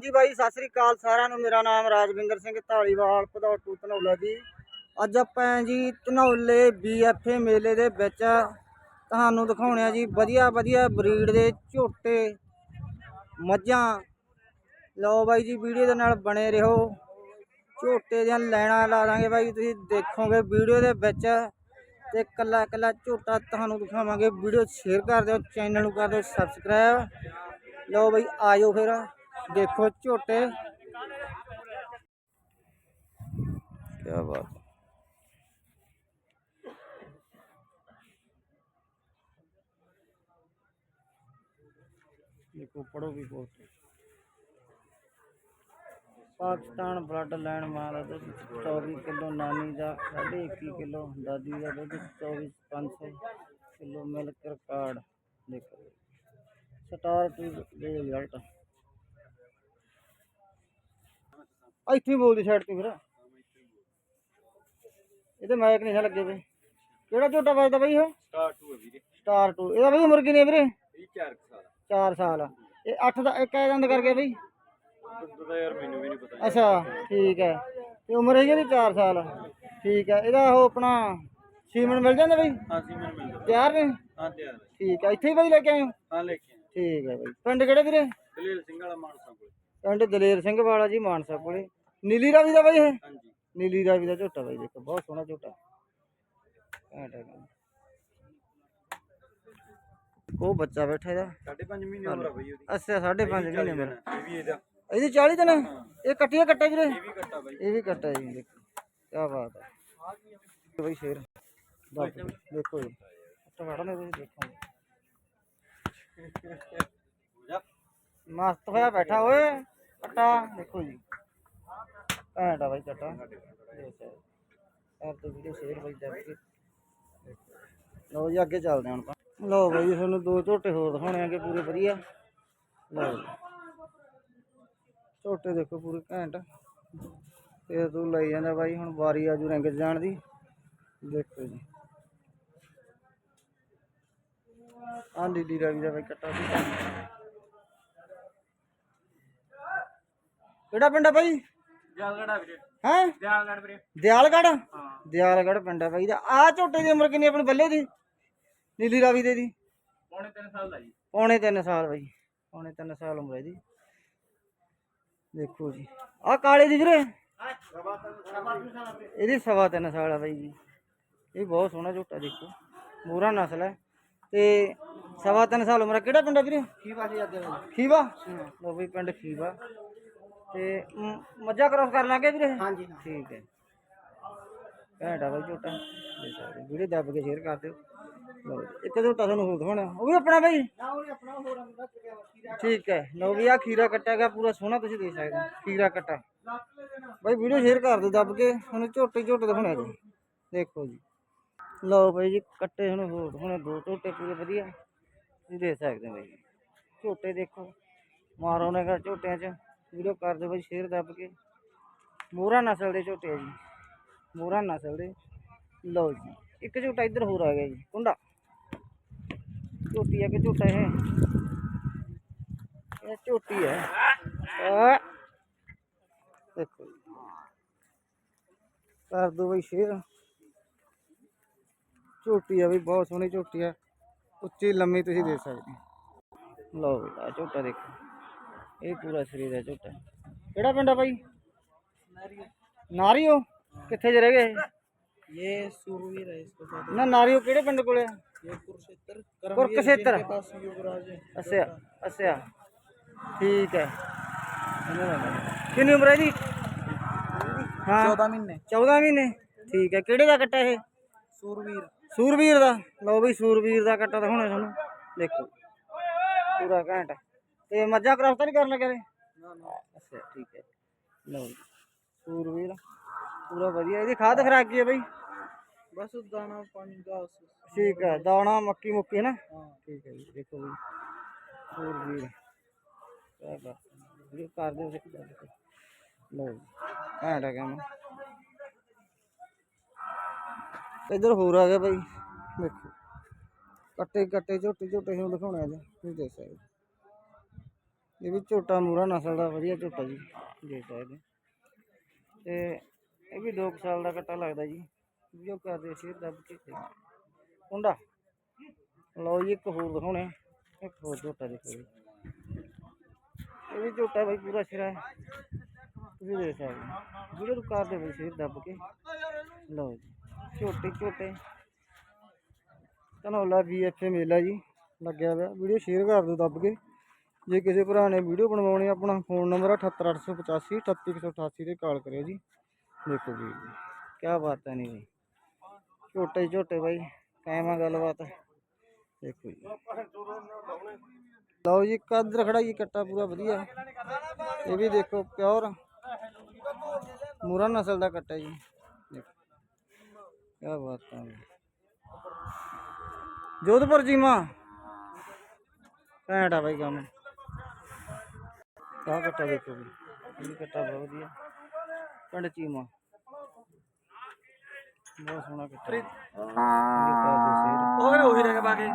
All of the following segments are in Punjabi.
ਜੀ ਬਾਈ, ਸਤਿ ਸ੍ਰੀ ਅਕਾਲ ਸਾਰਿਆਂ ਨੂੰ। ਮੇਰਾ ਨਾਮ ਰਾਜਵਿੰਦਰ ਸਿੰਘ ਢਾਲੀਵਾਲ ਪਧੌਟੂ ਧਨੌਲਾ ਜੀ। ਅੱਜ ਆਪਾਂ ਜੀ ਧਨੌਲੇ ਬੀਐਫਏ ਮੇਲੇ ਦੇ ਵਿੱਚ ਤੁਹਾਨੂੰ ਦਿਖਾਉਣੇ ਆ ਜੀ ਵਧੀਆ ਵਧੀਆ ਬਰੀਡ ਦੇ ਝੋਟੇ, ਮੱਝਾਂ। ਲਓ ਬਾਈ ਜੀ, ਵੀਡੀਓ ਦੇ ਨਾਲ ਬਣੇ ਰਹੋ। ਝੋਟੇ ਦੀਆਂ ਲੈਣਾ ਲਾ ਦਾਂਗੇ ਬਾਈ, ਤੁਸੀਂ ਦੇਖੋਗੇ ਵੀਡੀਓ ਦੇ ਵਿੱਚ। ਤੇ ਕੱਲਾ ਕੱਲਾ ਝੋਟਾ ਤੁਹਾਨੂੰ ਦਿਖਾਵਾਂਗੇ। ਵੀਡੀਓ ਸ਼ੇਅਰ ਕਰ ਦਿਓ, ਚੈਨਲ ਨੂੰ ਕਰ ਦਿਓ ਸਬਸਕ੍ਰਾਈਬ ਲਓ ਬਾਈ ਆਜੋ ਫਿਰ। ਦੇਖੋ ਝੋਟੇ ਕੀ ਬਾਤ ਦੇਖੋ ਪੜੋ ਵੀ ਬਹੁਤ ਪਾਕਿਸਤਾਨ ਬਲੱਡ ਲਾਈਨ ਮਾਂ ਦਾ ਦੁੱਧ 24 ਕਿਲੋ ਨਾਨੀ ਦਾ 21 ਕਿਲੋ ਦਾਦੀ ਦਾ ਦੁੱਧ 24 500 ਕਿਲੋ ਮਿਲਕ ਰਿਕਾਰਡ ਦੇਖੋ ਸਟਾਰ ਟੂ ਦੇ ਰਿਜ਼ਲਟ ਇੱਥੇ ਹੀ ਬੋਲਦੀ ਸਾਈਡ ਤੇ ਫਿਰ। ਇਹਦੇ ਮਾਈਕ ਨਹੀਂ ਲੱਗੇ ਵੇ ਕਿਹੜਾ ਝੋਟਾ ਵੱਜਦਾ ਬਈ ਇਹ? ਸਟਾਰ 2 ਹੈ ਵੀਰੇ। ਸਟਾਰ ਟੂ ਇਹਦਾ ਬਈ ਉਮਰ ਕਿੰਨੀ ਹੈ ਵੀਰੇ? ਇਹ 4 ਸਾਲ 4 ਸਾਲ ਇਹ 8 ਦਾ ਇੱਕ ਆ ਦੰਦ ਕਰਕੇ ਬਈ? ਦੁੱਧ ਦਾ ਯਾਰ ਮੈਨੂੰ ਵੀ ਨਹੀਂ ਪਤਾ। ਅੱਛਾ ਠੀਕ ਹੈ। ਤੇ ਉਮਰ ਹੈਗੀ ਇਹਦੀ 4 ਸਾਲ। ਠੀਕ ਹੈ। ਇਹਦਾ ਉਹ ਆਪਣਾ ਸੀਮਨ ਮਿਲ ਜਾਂਦਾ ਬਈ? ਹਾਂ ਸੀ ਮੈਨੂੰ ਮਿਲ ਗਿਆ ਤਿਆਰ ਨੇ? ਹਾਂ ਤਿਆਰ। ਠੀਕ ਹੈ। ਇੱਥੇ ਹੀ ਬਈ ਲੈ ਕੇ ਆਏ ਹੋ? ਹਾਂ ਲੈ ਕੇ। ਠੀਕ ਹੈ ਬਈ। ਪਿੰਡ ਕਿਹੜੇ ਵੀਰੇ? ਦਲੇਲ ਸਿੰਘ ਵਾਲਾ ਮਾਨਸਾ ਕੋਲ। ਪਿੰਡ ਦਲੇਰ ਸਿੰਘ ਵਾਲਾ ਜੀ ਮਾਨਸਾ ਕੋਲੇ। ਨੀਲੀ ਰਾਵੀ ਦਾ ਬਈ ਇਹ ਹਾਂਜੀ ਨੀਲੀ ਰਾਵੀ ਦਾ ਝੋਟਾ ਬਾਈ ਦੇਖੋ ਬਹੁਤ ਸੋਹਣਾ ਝੋਟਾ ਘੈਂਟ ਹੈਗਾ ਉਹ ਬੱਚਾ ਬੈਠਾ ਇਹਦਾ ਸਾਢੇ ਪੰਜ ਮਹੀਨੇ ਉਮਰ ਆ ਬਈ ਉਹਦੀ ਅੱਛਾ 5.5 ਮਹੀਨੇ ਉਮਰ ਇਹ ਵੀ ਇਹਦਾ ਇਹਦੀ 40 ਦਿਨ ਇਹ ਕੱਟੀਆਂ ਕੱਟਾ ਵੀਰੇ ਇਹ ਵੀ ਕੱਟਾ ਬਾਈ ਇਹ ਵੀ ਕੱਟਾ ਜੀ ਦੇਖੋ ਕੀ ਬਾਤ ਹੈ ਬਈ ਸ਼ੇਰ ਦੱਸ ਦੇਖੋ ਜੀ ਟਮਾਟਰ ਨੇ ਤੁਸੀਂ ਦੇਖੋ ਜਾ ਮਸਤ ਹੋਇਆ ਬੈਠਾ ਓਏ ਕੱਟਾ ਦੇਖੋ ਜੀ ਘੈਂਟ ਆ ਬਾਈ ਕੱਟਾ ਆਪ ਤੋਂ ਵੀਡੀਓ ਸ਼ੇਅਰ ਬਾਈ ਦੱਸ ਲਓ ਜੀ, ਅੱਗੇ ਚੱਲਦੇ ਹਾਂ ਹੁਣ ਲਓ ਬਾਈ, ਤੁਹਾਨੂੰ ਦੋ ਝੋਟੇ ਹੋਰ ਦਿਖਾਉਣੇ ਆਗੇ ਪੂਰੇ ਵਧੀਆ। ਲਓ ਝੋਟੇ ਦੇਖੋ ਪੂਰੇ ਘੈਂਟ। ਇਹ ਤੂੰ ਲਈ ਜਾਂਦਾ ਬਾਈ, ਹੁਣ ਵਾਰੀ ਆਜੂ ਰੰਗ ਜਾਣ ਦੀ। ਦੇਖੋ ਜੀ। ਆਹ ਲੀਲੀ ਰਵੀ ਦਾ ਬਾਈ ਕੱਟਾ ਸੀ। ਕਿਹੜਾ ਪਿੰਡ ਆ ਬਾਈ? ਦਿਆਲਗੜਾ ਵੀਰੇ। ਹੈ? ਦਿਆਲਗੜ ਵੀਰੇ। ਦਿਆਲਗੜ੍ਹ? ਹਾਂ। ਦਿਆਲਗੜ੍ਹ ਪਿੰਡ ਆ ਬਾਈ ਦਾ। ਆ ਝੋਟੇ ਦੀ ਉਮਰ ਕਿੰਨੀ ਆਪਣੀ ਬੱਲੇ ਦੀ? ਨੀਲੀ ਰਾਵੀ ਦੇ ਦੀ। ਪੌਣੇ 3 ਸਾਲ ਦਾ ਜੀ। ਪੌਣੇ 3 ਸਾਲ ਬਾਈ। ਪੌਣੇ 3 ਸਾਲ ਉਮਰ ਹੈ ਦੀ ਦੇਖੋ ਜੀ। ਆ ਕਾਲੇ ਦੀ ਵੀਰੇ। ਇਹਦੀ ਸਵਾ ਤਿੰਨ ਸਾਲ ਆ ਬਾਈ ਜੀ। ਇਹ ਬਹੁਤ ਸੋਹਣਾ ਝੋਟਾ ਦੇਖੋ। ਮੂਰਾ ਨਸਲ ਹੈ ਤੇ ਸਵਾ ਤਿੰਨ ਸਾਲ ਉਮਰ ਆ। ਕਿਹੜਾ ਪਿੰਡ ਆ ਵੀਰੇ? ਖੀਵਾ ਜੀ ਅੱਗੇ। ਖੀਵਾ? ਲੋ ਬਈ ਪਿੰਡ ਖੀਵਾ। ਤੇ ਮ- ਮੱਝਾਂ ਕ੍ਰੋਸ ਕਰ ਲਾਂਗੇ ਵੀਰੇ? ਹਾਂਜੀ ਠੀਕ ਹੈ। ਘੈਂਟਾ ਬਾਈ ਝੋਟਾ। ਸਕਦੇ ਵੀਡੀਓ ਦੱਬ ਕੇ ਸ਼ੇਅਰ ਕਰ ਦਿਓ। ਲਓ ਜੀ, ਇੱਕ ਝੋਟਾ ਤੁਹਾਨੂੰ ਹੋਰ ਦਿਖਾਉਣਾ। ਉਹ ਵੀ ਆਪਣਾ ਬਾਈ? ਠੀਕ ਹੈ। ਲਓ ਵੀ ਆ ਖੀਰਾ ਕੱਟਾ ਹੈਗਾ ਪੂਰਾ ਸੋਹਣਾ ਤੁਸੀਂ ਦੇਖ ਸਕਦੇ ਹੋ ਖੀਰਾ ਕੱਟਾ। ਬਾਈ ਵੀਡੀਓ ਸ਼ੇਅਰ ਕਰ ਦਿਓ ਦੱਬ ਕੇ। ਤੁਹਾਨੂੰ ਝੋਟੇ ਝੋਟੇ ਦਿਖਾਉਣੇ ਜੀ। ਦੇਖੋ ਜੀ। ਲਓ ਬਾਈ ਜੀ ਕੱਟੇ ਹੁਣ ਹੋਰ ਦਿਖਾਉਣੇ ਦੋ ਝੋਟੇ ਪੂਰੇ ਵਧੀਆ। ਤੁਸੀਂ ਦੇਖ ਸਕਦੇ ਹੋ ਬਾਈ। ਝੋਟੇ ਦੇਖੋ। ਮਾਰੋ ਨੇ ਝੋਟਿਆਂ 'ਚ। ਵੀਡੀਓ ਕਰ ਦਿਓ ਬਾਈ ਸ਼ੇਅਰ ਦੱਬ ਕੇ। ਮੋਹਰਾ ਨਸਲ ਦੇ ਝੋਟੇ ਆ ਜੀ। ਮੋਹਰਾ ਨਸਲ ਦੇ। ਲਓ ਜੀ ਇੱਕ ਝੋਟਾ ਇੱਧਰ ਹੋਰ ਆ ਗਿਆ ਜੀ ਕੁੰਡਾ। ਝੋਟੀ ਆ ਕਿ ਝੋਟਾ ਇਹ? ਇਹ ਝੋਟੀ ਹੈ ਆ ਦੇਖੋ ਜੀ। ਕਰ ਦੋ ਬਈ ਸ਼ੇਅਰ ਝੋਟੀ ਆ ਵੀ ਬਹੁਤ ਸੋਹਣੀ ਝੋਟੀ ਆ। ਉੱਚੀ ਲੰਮੀ ਤੁਸੀਂ ਦੇਖ ਸਕਦੇ ਹੋ। ਲਓ ਬਈ ਆ ਝੋਟਾ ਦੇਖੋ। ਇਹ ਪੂਰਾ ਸਰੀਰ ਦਾ ਝੋਟਾ ਕਿਹੜਾ ਪਿੰਡ ਆ ਬਾਈ ਨਾਰੀਓ ਕਿੱਥੇ ਜੇ ਰਹਿ ਗਏ ये सूरवीर है इसके साथ ਨਾ ਨਾਰੀਓ ਕਿਹੜੇ ਪਿੰਡ ਕੋਲੇ ਆ ये कुरुक्षेत्र ਕੁਰਕਸ਼ੇਤਰ पास युवराज है ਅੱਛਾ ਅੱਛਾ ਠੀਕ ਹੈ ਕਿੰਨੀ ਉਮਰ ਹੈ ਜੀ ਹਾਂ 14 महीने 14 ਮਹੀਨੇ ਠੀਕ ਹੈ ਕਿਹੜੇ ਦਾ ਕੱਟਾ ਇਹ सूरवीर ਸੂਰਵੀਰ ਦਾ ਲਓ ਬਈ ਸੂਰਵੀਰ ਦਾ ਕੱਟਾ ਦਿਖਾਉਣਾ ਤੁਹਾਨੂੰ ਦੇਖੋ ਪੂਰਾ ਘੈਂਟ ਤੇ ਮੱਝਾਂ ਕਰਾਫ ਨਹੀਂ ਕਰਨ ਲੱਗਿਆ ਨੇ ਨਾ ਨਾ ਅੱਛਾ ਠੀਕ ਹੈ। ਲਓ ਜੀ ਸੂਰਵੀਰ ਪੂਰਾ ਵਧੀਆ। ਇਹਦੀ ਖਾਦ ਖਰਾਕ ਹੈ ਬਈ? ਬਸ ਦਾਣਾ ਪਾਣੀ ਦਾ ਠੀਕ ਹੈ ਦਾਣਾ ਮੱਕੀ ਮੁੱਕੀ ਹੈ ਨਾ? ਠੀਕ ਹੈ ਜੀ ਦੇਖੋ ਬਈ ਸੂਰਵੀਰ ਇਹ ਕਰ ਦੇ ਲਓ ਹੋਰ ਆ ਗਿਆ ਦੇਖੋ। ਕੱਟੇ ਕੱਟੇ ਝੋਟੇ ਝੋਟੇ ਇਹ ਵੀ ਝੋਟਾ ਮੂਰਾ ਨਸਲ ਦਾ, ਵਧੀਆ ਝੋਟਾ ਜੀ ਦੇ ਸਕਦੇ ਤੇ ਇਹ ਵੀ 2 ਸਾਲ ਦਾ ਕੱਟਾ ਲੱਗਦਾ ਜੀ। ਜੋ ਕਰਦੇ ਸ਼ੇਰ ਦੱਬ ਕੇ ਕੁੰਡਾ। ਲਓ ਜੀ, ਇੱਕ ਹੋਰ ਦਿਖਾਉਣੇ ਇੱਕ ਹੋਰ ਝੋਟਾ ਦੇਖੋ ਜੀ। ਇਹ ਵੀ ਝੋਟਾ ਬਈ ਪੂਰਾ ਸਿਰਾ ਹੈ। ਤੁਸੀਂ ਦੇਖ ਸਕਦੇ ਵੀਡੀਓ ਨੂੰ ਕਰਦੇ ਬਈ ਸ਼ੇਰ ਦੱਬ ਕੇ। ਲਓ ਜੀ, ਝੋਟੇ ਝੋਟੇ। ਧਨੌਲਾ ਬੀਐਫਏ ਮੇਲਾ ਜੀ, ਲੱਗਿਆ ਹੋਇਆ। ਵੀਡੀਓ ਸ਼ੇਅਰ ਕਰ ਦਿਓ ਦੱਬ ਕੇ। ਜੇ ਕਿਸੇ ਭਰਾ ਨੇ ਵੀਡੀਓ ਬਣਵਾਉਣੀ ਆ, ਆਪਣਾ ਫੋਨ ਨੰਬਰ 78885 38188 ਤੇ ਕਾਲ ਕਰਿਓ ਜੀ। ਦੇਖੋ ਜੀ ਕੀ ਬਾਤ ਹੈ ਨਹੀਂ ਬਈ ਝੋਟੇ ਹੀ ਝੋਟੇ ਬਾਈ ਕਾਇਮਾ ਗੱਲਬਾਤ। ਦੇਖੋ ਜੀ। ਲਓ ਜੀ ਕੱਦ ਰਖੜਾ ਜੀ ਕੱਟਾ ਪੂਰਾ ਵਧੀਆ। ਇਹ ਵੀ ਦੇਖੋ ਪਿਓਰ। ਮੂਰਾ ਨਸਲ ਦਾ ਕੱਟਾ ਜੀ। ਦੇਖੋ ਕੀ ਬਾਤ ਹੈ ਜੋਧਪੁਰ ਜੀਮਾ। ਘੈਂਟ ਆ ਬਾਈ ਕੰਮ। ਆਹ ਕੱਟਾ ਦੇਖੋ ਵੀ ਇਹ ਕੱਟਾ ਬਹੁਤ ਵਧੀਆ। ਪਿੰਡ ਚੀਮਾ। ਬਹੁਤ ਸੋਹਣਾ ਕੱਟਾ ਇਹ ਪਾ। ਉਹ ਉਹੀ ਰਹਿ ਬਾਗੇ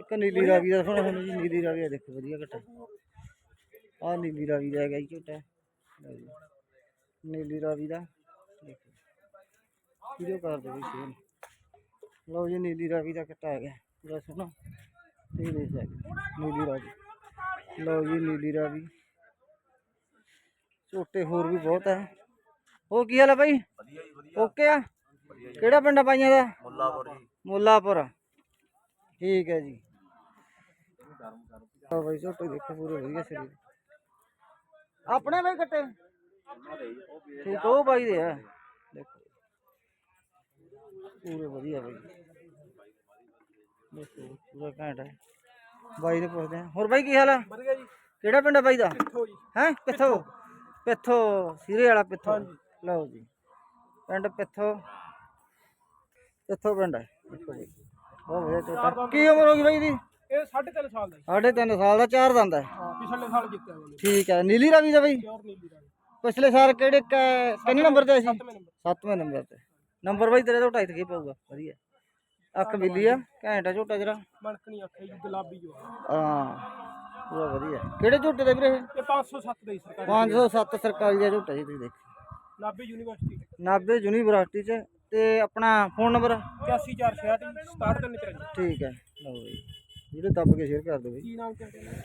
ਇੱਕ ਨੀਲੀ ਰਾਵੀ ਦਾ ਸੋਹਣਾ ਸੋਹਣਾ ਜੀ ਨੀਲੀ ਰਾਵੀ ਦਾ ਦੇਖੋ ਵਧੀਆ ਕੱਟਾ ਆਹ ਨੀਲੀ ਰਾਵੀ ਦਾ ਹੈਗਾ ਜੀ ਝੋਟਾ। ਜੀ। ਨੀਲੀ ਰਾਵੀ ਦਾ। ਦੇਖੋ। ਵੀਡੀਓ ਕਰ ਦਿਓ ਵੀ ਸ਼ੇਅਰ ਲਓ ਜੀ ਨੀਲੀ ਰਾਵੀ ਦਾ ਕੱਟਾ ਆ ਗਿਆ ਪੂਰਾ ਸੋਹਣਾ। ਇਹ ਦੇਖ ਸਕਦੇ ਨੀਲੀ ਰਾਵੀ। ਲਓ ਜੀ ਨੀਲੀ ਰਾਵੀ ਝੋਟੇ ਹੋਰ ਵੀ ਬਹੁਤ ਹੈ ਉਹ ਕੀ ਹਾਲ ਹੈ ਬਾਈ ਵਧੀਆ ਜੀ ਵਧੀਆ ਓਕੇ ਆ ਕਿਹੜਾ ਪਿੰਡ ਆ ਬਾਈਆਂ ਦਾ ਮੁੱਲਾਪੁਰ ਜੀ ਮੁੱਲਾਪੁਰ ਠੀਕ ਹੈ ਜੀ ਆ ਬਾਈ ਝੋਟੇ ਦੇਖੋ ਪੂਰੇ ਵਧੀਆ ਸਰੀਰ ਆਪਣੇ ਬਾਈ ਕੱਟੇ ਠੀਕ ਉਹ ਬਾਈ ਦੇ ਆ ਦੇਖੋ ਪੂਰੇ ਵਧੀਆ ਬਾਈ ਦੇਖੋ ਪੂਰਾ ਘੈਂਟ ਹੈ ਬਾਈ ਨੇ ਪੁੱਛਦੇ ਆ ਹੋਰ ਬਾਈ ਕੀ ਹਾਲ ਆ? ਵਧੀਆ ਜੀ। ਕਿਹੜਾ ਪਿੰਡ ਆ ਬਾਈ ਦਾ? ਜੀ। ਹੈ? ਪਿੱਥੋ? ਪਿੱਥੋ। ਸਿਰੇ ਵਾਲਾ ਪਿੱਥੋ। ਲਓ ਜੀ। ਪਿੰਡ ਪਿੱਥੋ। ਪਿੱਥੋ ਪਿੰਡ ਹੈ ਬਹੁਤ ਵਧੀਆ ਝੋਟਾ ਕੀ ਉਮਰ ਹੋ ਗਈ ਬਾਈ ਦੀ? ਇਹ 3.5 ਸਾਲ ਦਾ ਸਾਢੇ ਤਿੰਨ ਸਾਲ ਦਾ ਚਾਰ ਦੰਦ ਹੈ ਹਾਂ ਪਿਛਲੇ ਸਾਲ ਜਿੱਤਿਆ ਉਹਨੇ। ਠੀਕ ਹੈ ਨੀਲੀ ਰਾਵੀ ਦਾ ਬਾਈ? ਪਿਓਰ ਨੀਲੀ ਰਾਣੀ ਪਿਛਲੇ ਸਾਲ ਕਿਹੜੇ ਕਿੰਨੇ ਨੰਬਰ ਤੇ ਸੀ? ਸੱਤਵੇਂ ਨੰਬਰ। ਸੱਤਵੇਂ ਨੰਬਰ ਤੇ। ਨੰਬਰ ਬਾਈ ਤੇਰੇ ਤੋਂ ਢਾਈ ਤੇ ਪਊਗਾ। ਵਧੀਆ। ਅੱਖ ਬਿੱਲੀ ਆ। ਘੈਂਟ ਝੋਟਾ ਜਰਾ। ਮਣਕਣੀ ਅੱਖੇ ਜੀ ਗੁਲਾਬੀ ਜੋ। ਹਾਂ ਪੂਰਾ ਵਧੀਆ। ਕਿਹੜੇ ਝੋਟੇ ਦੇ ਵੀਰੇ ਇਹ? ਇਹ 507 ਦਾ ਸਰਕਾਰੀ 507 ਸਰਕਾਰੀ ਦਾ ਝੋਟਾ ਜੀ ਤੁਸੀਂ ਦੇਖੋ ਨਾਭੇ ਯੂਨੀਵਰਸਿਟੀ ਨਾਭੇ ਯੂਨੀਵਰਸਿਟੀ ਚ ਤੇ ਆਪਣਾ ਫੋਨ ਨੰਬਰ? 8466 67 ਠੀਕ ਹੈ ਲਓ ਜੀ। ਵੀਡੀਓ ਦੱਬ ਕੇ ਸ਼ੇਅਰ ਕਰ ਦਿਓ ਬਈ। ਕੀ ਨਾਮ ਕਹਿੰਦੇ?